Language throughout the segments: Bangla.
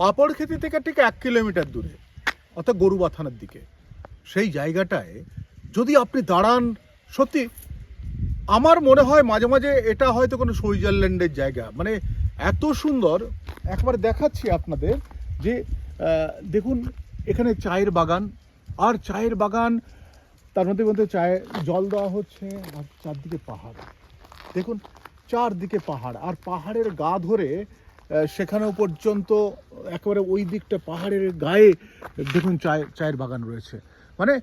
পাপড় খেতি থেকে ঠিক এক কিলোমিটার দূরে, অর্থাৎ গরুবা থানার দিকে। সেই জায়গাটায় যদি আপনি দাঁড়ান, সত্যি আমার মনে হয় মাঝে মাঝে এটা হয়তো কোনো সুইজারল্যান্ডের জায়গা। মানে এত সুন্দর, একবার দেখাচ্ছি আপনাদের যে দেখুন, এখানে চায়ের বাগান। আর চায়ের বাগান, তার মধ্যে মধ্যে চায়ে, জল দেওয়া হচ্ছে, আর চারদিকে পাহাড়। দেখুন, চারদিকে পাহাড়। আর পাহাড়ের গা ধরে সেখানেও পর্যন্ত একেবারে ওই দিকটা, পাহাড়ের গায়ে, দেখুন চায়, চায়ের বাগান রয়েছে। মানে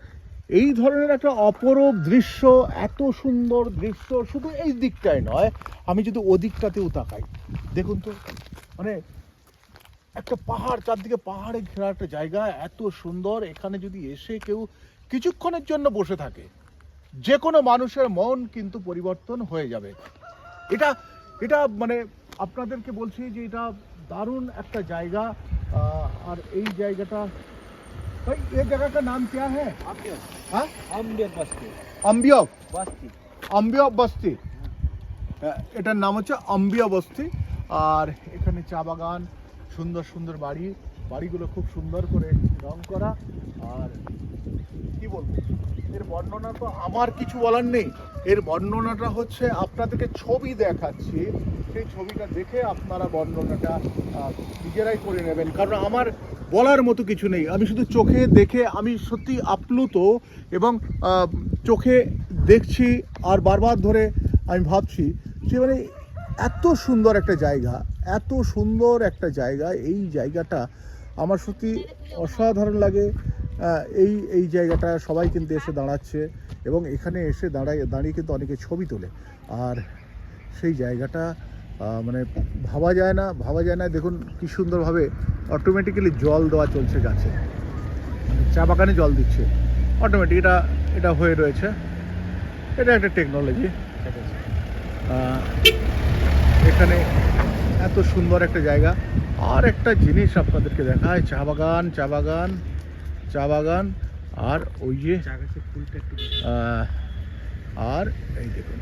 এই ধরনের একটা অপরূপ দৃশ্য, এত সুন্দর দৃশ্য, শুধু এই দিকটায় নয়, আমি যদি ওদিকটাতেও তাকাই, দেখুন তো মানে একটা পাহাড়, চারদিকে পাহাড়ে ঘেরা একটা জায়গা, এত সুন্দর, এখানে যদি এসে কেউ কিছুক্ষণের জন্য বসে থাকে যে কোনো মানুষের মন কিন্তু পরিবর্তন হয়ে যাবে। এটা এটা মানে আপনাদেরকে বলছি যে এটা দারুণ একটা জায়গা আহ, আর এই জায়গাটা ভাই এই জায়গাটা নাম क्या है आम्बियर हाँ आम्बियर बस्ती अम्बियक बस्ती আম্বিয়া বস্তি আহ, এটার নাম হচ্ছে আম্বিয়া বস্তি আর এখানে চা বাগান সুন্দর সুন্দর বাড়ি বাড়িগুলো খুব সুন্দর করে রং করা আর কি বলবো এর বর্ণনা তো আমার কিছু বলার নেই এর বর্ণনাটা হচ্ছে আপনাদেরকে ছবি দেখাচ্ছি। সেই ছবিটা দেখে আপনারা বর্ণনাটা নিজেরাই করে নেবেন। কারণ আমার বলার মতো কিছু নেই। আমি শুধু চোখে দেখে, আমি সত্যি আপ্লুত এবং চোখে দেখছি আর বারবার ধরে আমি ভাবছি যে মানে এত সুন্দর একটা জায়গা, এত সুন্দর একটা জায়গা, এই জায়গাটা আমার সত্যি অসাধারণ লাগে। এই এই জায়গাটা সবাই কিন্তু এসে দাঁড়াচ্ছে। এবং এখানে এসে দাঁড়ায়, দাঁড়িয়ে কিন্তু অনেকে ছবি তোলে। আর সেই জায়গাটা মানে ভাবা যায় না, ভাবা যায় না, দেখুন কি সুন্দরভাবে অটোমেটিক্যালি জল দেওয়া চলছে গাছে। মানে চা বাগানে জল দিচ্ছে। অটোমেটিক এটা এটা হয়ে রয়েছে। এটা একটা টেকনোলজি এখানে এত সুন্দর একটা জায়গা। আর একটা জিনিস আপনাদেরকে দেখায়, চা বাগান চা বাগান চা বাগান। আর ওই যে আর এই দেখুন।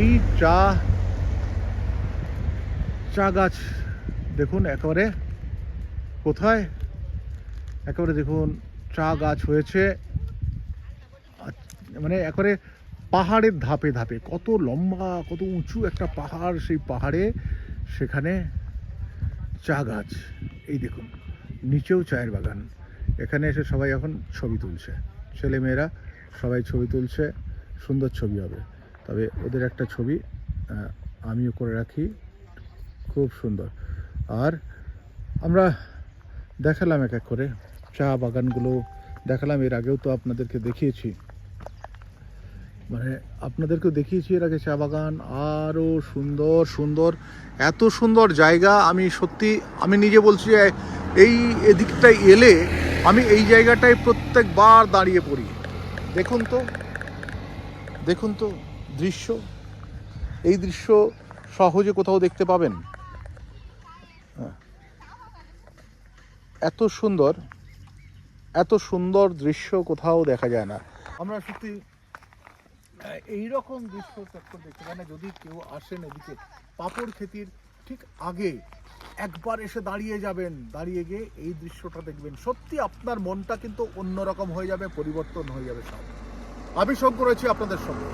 এই চা চা গাছ দেখুন একেবারে কোথায়? একেবারে দেখুন চা গাছ হয়েছে। মানে একেবারে পাহাড়ের ধাপে ধাপে কত লম্বা কত উঁচু একটা পাহাড় সেই পাহাড়ে সেখানে চা গাছ। এই দেখুন, নিচেও চায়ের বাগান। এখানে এসে সবাই এখন ছবি তুলছে। ছেলেমেয়েরা সবাই ছবি তুলছে, সুন্দর ছবি হবে। তবে ওদের একটা ছবি আমিও করে রাখি, খুব সুন্দর। আর আমরা দেখালাম এক এক করে চা বাগানগুলো। দেখালাম, এর আগেও তো আপনাদেরকে দেখিয়েছি। মানে আপনাদেরকেও দেখিয়েছি এর আগে চা বাগান। আরও সুন্দর সুন্দর, এত সুন্দর জায়গা। আমি সত্যি, আমি নিজে বলছি যে এই এদিকটায় এলে আমি এই জায়গাটায় প্রত্যেকবার দাঁড়িয়ে পড়ি। দেখুন তো দেখুন তো দৃশ্য। এই দৃশ্য সহজে কোথাও দেখতে পাবেন। হ্যাঁ। এত সুন্দর এত সুন্দর দৃশ্য কোথাও দেখা যায় না। আমরা সত্যি এই রকম দৃশ্য চক্কর দেখতে যদি কেউ আসেন এদিকে, পাপড় খেতির ঠিক আগে একবার এসে দাঁড়িয়ে যাবেন। দাঁড়িয়ে গিয়ে এই দৃশ্যটা দেখবেন। সত্যি আপনার মনটা কিন্তু অন্যরকম হয়ে যাবে, পরিবর্তন হয়ে যাবে সব। আমি শঙ্কর রয়েছি আপনাদের সঙ্গে।